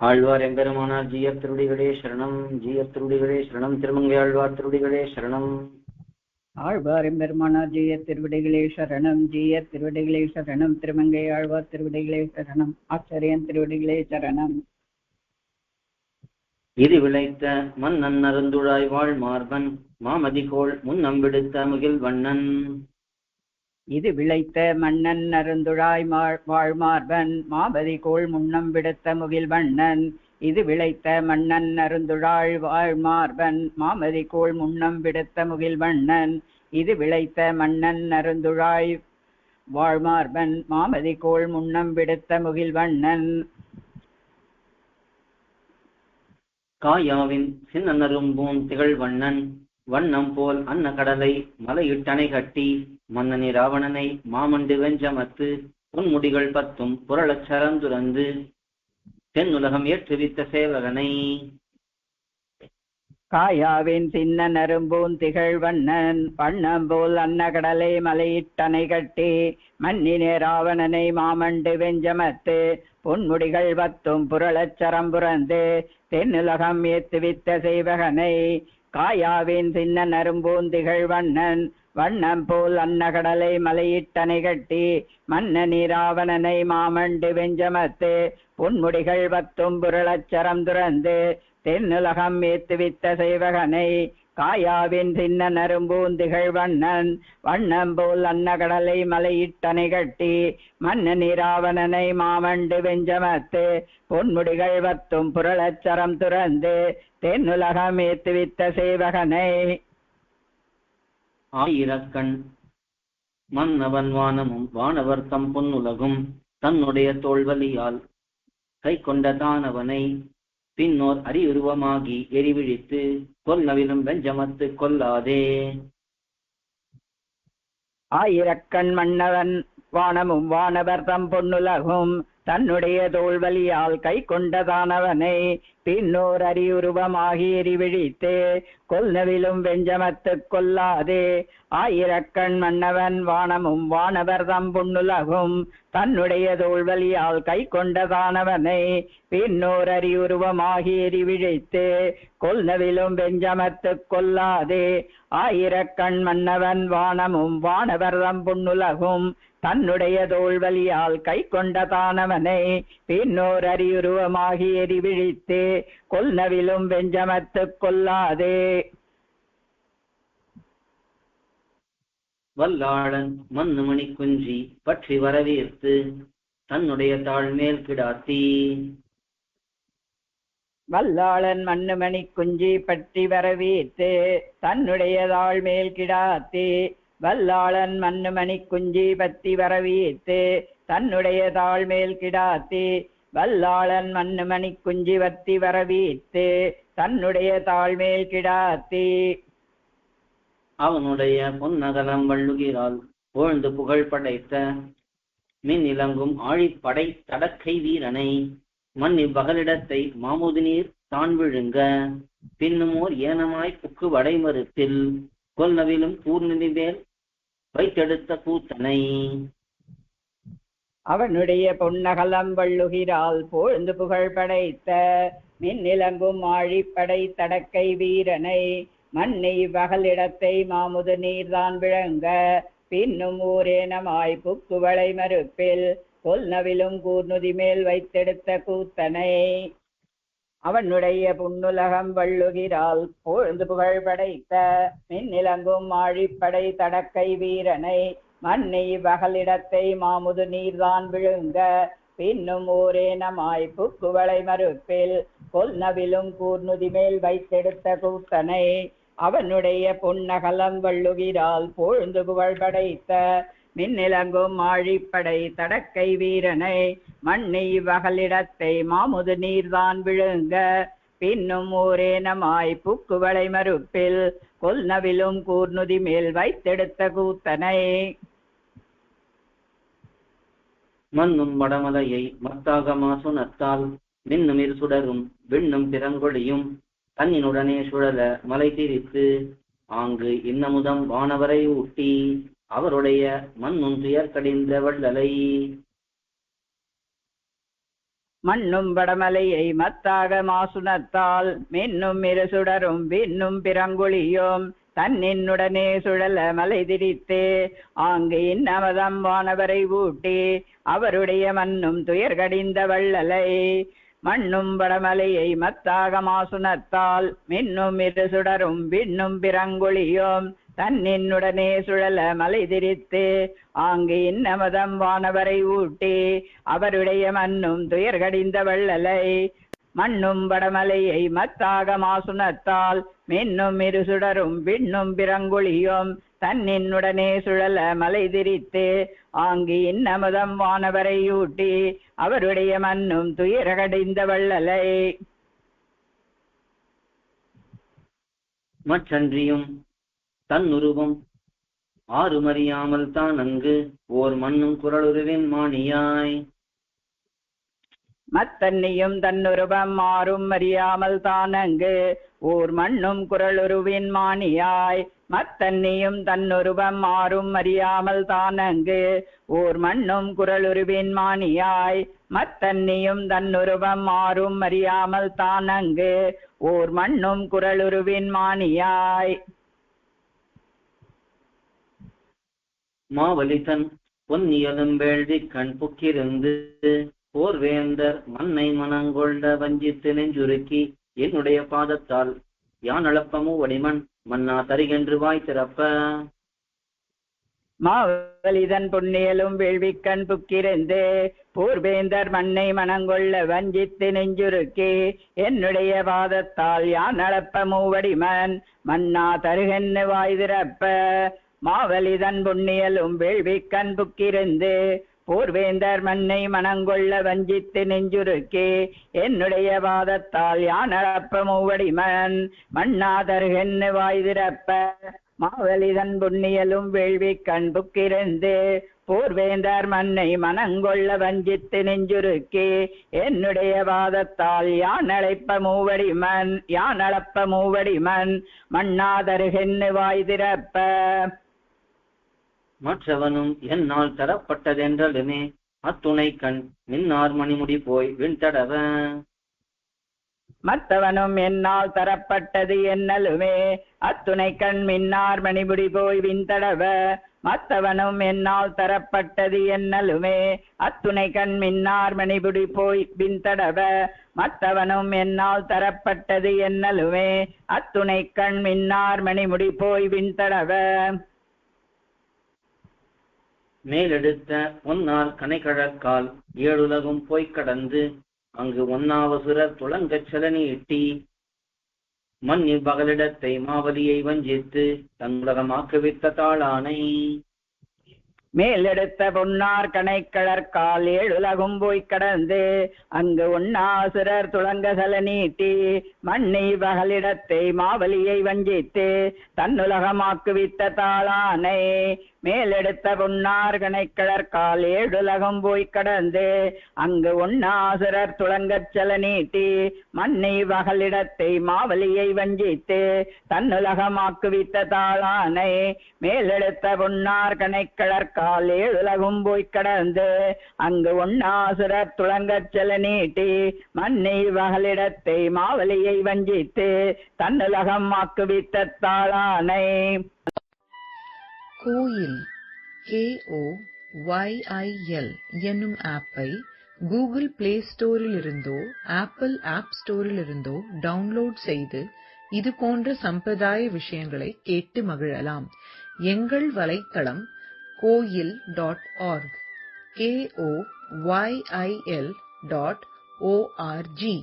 ஆழ்வார் எம்பெருமானார் ஜீயர் திருடிகளே சரணம். ஜீயர் திருடிகளே சரணம். திருமங்கை ஆழ்வார் திருடிகளே சரணம். ஆழ்வார் எம்பெருமானார் ஜெய திருவிடைகளே சரணம். ஜெய திருவிடைகளே சரணம். திருமங்கை ஆழ்வார் திருவிடைகளே சரணம். ஆச்சரியன் திருவிடைகளே சரணம். இது விளைத்த மன்னன் அருந்துழாய் வாழ் மார்பன். மாமதிகோள் முன்னம் விடுத்த முகில் வண்ணன். இது விளைத்த மன்னன் அருந்துழாய் வாழ்மார்பன் மாபதி கோள் முன்னம் விடுத்த முகில் வண்ணன். இது விளைத்த மன்னன் அருந்துழாள் வாழ்மார்பன் மாமதி கோள் முன்னம் விடுத்த முகில் வண்ணன். இது விளைத்த மன்னன் அருந்துழாய் வாழ்மார்பன் மாமதி கோள் முன்னம் விடுத்த முகில் வண்ணன். காயாவின் சின்னரும்பூன் திகழ் வண்ணன் வண்ணம் போல் அன்ன கடலை மலையிட்டணை கட்டி மன்னனி ராவணனை மாமண்டு வெஞ்சமத்து பொன்முடிகள் பத்தும் புரளச் சரந்துரந்து தென்னுலகம் ஏற்றுவித்த சேவகனை. காயாவின் சின்ன நரும்பூன் திகழ் வண்ணன் வண்ணம் போல் அன்னகடலை மலையிட்டனை கட்டி மன்னினே ராவணனை மாமண்டு வெஞ்சமத்து பொன்முடிகள் பத்தும் புரளச் சரம்புரந்து தென்னுலகம் ஏத்துவித்த செய்வகனை காயாவின் சின்ன நரும்பூந்திகள் வண்ணன் வண்ணம் போல் அன்னகடலை மலையிட்டனை கட்டி மன்ன நீராவணனை மாமண்டு வெஞ்சமத்து பொன்முடிகள் பத்தும் புரளச்சரம் துறந்து தென்னுலகம் ஏத்துவித்த செய்வகனை காயாவின் சின்ன நரும்பூந்திகள் வண்ணன் வண்ணம் போல் அன்னகடலை மலையிட்டனை கட்டி மன்னனி நீராவணனை மாமண்டு வெஞ்சமத்து பொன்முடிகள் வத்தும் புரளச்சரம் துறந்து தென்னுலகம் ஏத்துவித்த சேவகனை. ஆயிரக்கண் மன்னவன் வானமும் வானவர் தம் பொன்னுலகும் தன்னுடைய தோல்வலியால் கை கொண்ட தானவனை பின்னோர் அறிவுருவமாகி எரிவிழித்து கொல்லவிலும் வெஞ்சமத்து கொல்லாதே. ஆயிரக்கண் மன்னவன் வானமும் வானவர் தம் பொன்னுலகும் தன்னுடைய தோல்வலியால் கை கொண்டதானவனை. பின்னோர் அறிவுருவமாகி எரிவிழித்தே. கொல்னவிலும் வெஞ்சமத்து கொல்லாதே ஆயிரக்கண் மன்னவன் வானமும் வானவர் தம் புண்ணுலகும். தன்னுடைய தோல்வலியால் கை கொண்டதானவனை. பின்னோர் அறிவுருவமாகி எரிவிழித்தே. கொல்னவிலும் வெஞ்சமத்து கொல்லாதே ஆயிரக்கண் மன்னவன் வானமும் வானவர்தம் புண்ணுலகும் தன்னுடைய தோல்வலியால் கை கொண்டதானவனை பின்னோர் அரியுருவமாகி எரிவிழித்து கொல்னவிலும் வெஞ்சமத்து கொல்லாதே வல்லாளன் மண்ணுமணி குஞ்சி பற்றி வரவேற்று தன்னுடைய தாழ்மேல் கிடாத்தி. வல்லாளன் மண்ணுமணி குஞ்சி பற்றி வரவேற்று தன்னுடையதாள் மேல் கிடாத்தி வல்லாளன் மண்ணுமணி குஞ்சி பற்றி வரவேற்று தன்னுடைய தாழ் மேல் கிடாத்தி வல்லாளன் மண்ணுமணி குஞ்சி வத்தி வரவேற்று தன்னுடைய தாழ்மேல் கிடாத்தி. அவனுடைய பொன்னகலம் வள்ளுகிறாள். புகழ்ந்து புகழ் படைத்த மின் இலங்கும் ஆழிப்படை தடக்கை வீரனை மண் இவ்வகலிடத்தை மாமுது நீர் தான் விழுங்க. பின்னுமோர் ஏனமாய் புக்கு வடைமறுத்தில் கொல்லவிலும் கூர்நிதிவேல் வைத்தெடுத்த கூத்தனை. அவனுடைய பொன்னகலம் வள்ளுகிறால் பொழுந்து புகழ் படைத்த மின்னிலங்கும் ஆழிப்படை தடக்கை வீரனை மண்ணை வகலிடத்தை மாமுது நீர்தான் விளங்க பின்னும் ஊரேனமாய் புக்குவளை மறுப்பில் கொல்நவிலும் கூர்நுதி மேல் வைத்தெடுத்த கூத்தனை. அவனுடைய புன்னுலகம் வள்ளுகிறாள். பொழுந்து புகழ் படைத்த மின்னிலங்கும் ஆழிப்படை தடக்கை வீரனை. மண்ணை பகலிடத்தை மாமுது நீர்தான் விழுங்க. பின்னும் ஓரேனமாய் புக்குவளை மறுப்பில். கொல்நவிலும் கூர்நுதி மேல் வைத்தெடுத்த கூத்தனை. அவனுடைய பொன்னகலம் வள்ளுகிறாள். பொழுந்து புகழ் படைத்த மின்னிலங்கும் ஆழிப்படை தடக்கை வீரனை மண்ணி வகலிடத்தை மாமுது நீர்தான் விழுங்க. பின்னும் ஓரேனமாய் புக்குவளை மறுப்பில் கொல்நவிலும் கூர்நுதி மேல் வைத்தெடுத்த கூத்தனை. மண்ணும் வடமலையை மத்தாக சுணத்தால் மின்னுமிர் சுடரும் விண்ணும் பிறங்கொழியும் தன்னினுடனே சுழல மலை திரித்து ஆங்கு இன்னமுதம் வானவரை ஊட்டி அவருடைய மண்ணும் துயர் கடிந்த வள்ளலை. மண்ணும் வடமலையை மத்தாக மாசுனத்தால் மின்னும் இரு சுடரும் விண்ணும் பிறங்குழியும் தன்னின்னுடனே சுழல மலை திரித்து. ஆங்கு இன்னமதம் வானவரை ஊட்டி அவருடைய மண்ணும் துயர் கடிந்த வள்ளலை. மண்ணும் வடமலையை மத்தாக மாசுனத்தால் மின்னும் இரு சுடரும் விண்ணும் பிறங்குழியும் தன்னின்னுடனே சுழல மலை திரித்து ஆங்கு இன்னமதம் வானவரை ஊட்டி அவருடைய மண்ணும் துயர்கடிந்த வள்ளலை. மண்ணும் வடமலையை மத்தாக மாசுனத்தால் மின்னும் இரு சுடரும் விண்ணும் பிறங்குழியும். தன்னின்னுடனே சுழல மலை திரித்து ஆங்கி இன்னமதம் வானவரை ஊட்டி அவருடைய மண்ணும் துயரகடைந்த வள்ளலை. மற்றன்றியும் தன்னுருவம் ஆறுமறியாமல் தான் அங்கு ஓர் மண்ணும் குரலுருவின் மாணியாய். மத்தன்னியும் தன்னுருவம் மாறும் அறியாமல் தானங்கு ஓர் மண்ணும் குரலுருவின் மாணியாய். மத்தன்னியும் தன்னுருவம் மாறும் அறியாமல் தானங்கு ஓர் மண்ணும் குரலுருவின் மாணியாய். மத்தன்னியும் தன்னுருவம் மாறும் அறியாமல் தானங்கு ஓர் மண்ணும் குரலுருவின் மாணியாய். மாவலிதன் பொன்னியலும் வேள்வி கண் புக்கிருந்து போர்வேந்தர் மண்ணை மனங்கொண்ட வஞ்சித்து நெஞ்சுருக்கி என்னுடைய பாதத்தால் யான் அளப்பமோ வடிமண் மன்னா தருகென்று வாய் திறப்ப. மாவலிதன் பொன்னியலும் வேள்விக்கண் புக்கிருந்து பூர்வேந்தர் மண்ணை மனங்கொள்ள வஞ்சித்து நெஞ்சுருக்கி என்னுடைய பாதத்தால் யான் அளப்ப மூவடிமன் மன்னா தருகென்னு வாய் திறப்ப. மாவலிதன் புண்ணியலும் வேள்விக்கண் புக்கிருந்து போர்வேந்தர் மண்ணை மனங்கொள்ள வஞ்சித்து நெஞ்சுருக்கே. என்னுடைய வாதத்தால் யான் அளப்ப மூவடிமன்? மண்ணாதருகென்னு வாய் திறப்ப? மாவலிதன் புண்ணியலும் வேள்வி கண் புக்கிருந்து போர்வேந்தர் மண்ணை மனங்கொள்ள வஞ்சித்து நெஞ்சுருக்கி. என்னுடைய வாதத்தால் யான் அழைப்ப மூவடிமன்? யான் அளப்ப மூவடிமன்? மண்ணாதருகென்னு வாய் திறப்ப? மற்றவனும் என்னால் தரப்பட்டதென்றலுமே அத்துணை கண் மின்னார் மணிமுடி போய் விண்தடவ மற்றவனும் என்னால் தரப்பட்டது என்னலுமே அத்துணை கண் மின்னார் மணிபுடி போய் விண்தடவ மற்றவனும் என்னால் தரப்பட்டது என்னலுமே அத்துணை கண் மின்னார் மணிபுடி போய் விண்தடவ மற்றவனும் என்னால் தரப்பட்டது என்னலுமே அத்துணை கண் மின்னார் மணிமுடி போய் விண்தடவ மேலெடுத்த பொன்னால் கனைக்கழக்கால் ஏழுலகும் போய்க் கடந்து அங்கு ஒன்னாவசுரர் துளங்கச் நீட்டி மண்ணி பகலிடத்தை மாவலியை வஞ்சித்து தன்னுலகமாக்குவித்த தாளானை. மேலெடுத்த பொன்னார் கணைக்கழற்கால் ஏழுலகும் போய்க் கடந்து அங்கு உண்ணாசுரர் துளங்கசல நீட்டி மண்ணை பகலிடத்தை மாவலியை வஞ்சித்து தன்னுலகமாக்குவித்த தாளானை. மேலெடுத்த பொன்னார் கணைக்களற்கால் ஏழுலகம் போய்க் கடந்து அங்கு உண்ணாசுரர் துளங்கச் செல நீட்டி மண்ணை வகலிடத்தை மாவலியை வஞ்சித்து தன்னுலகமாக்குவித்த தாளானை மேலெடுத்த பொன்னார் கணைக்களற்கால் ஏழுலகம் போய்க் கடந்து அங்கு உண்ணாசுரர் துளங்கச் செல நீட்டி மண்ணை வகலிடத்தை மாவலியை வஞ்சித்து தன்னுலகம் ஆக்குவித்த தாளானை. கோயில் K O Y I L என்னும் ஆப்பை கூகுள் பிளே ஸ்டோரிலிருந்தோ ஆப்பிள் ஆப் ஸ்டோரிலிருந்தோ டவுன்லோட் செய்து இது போன்ற சம்பிரதாய விஷயங்களை கேட்டு மகிழலாம். எங்கள் வலைத்தளம் கோயில் dot org K O Y I L dot O R G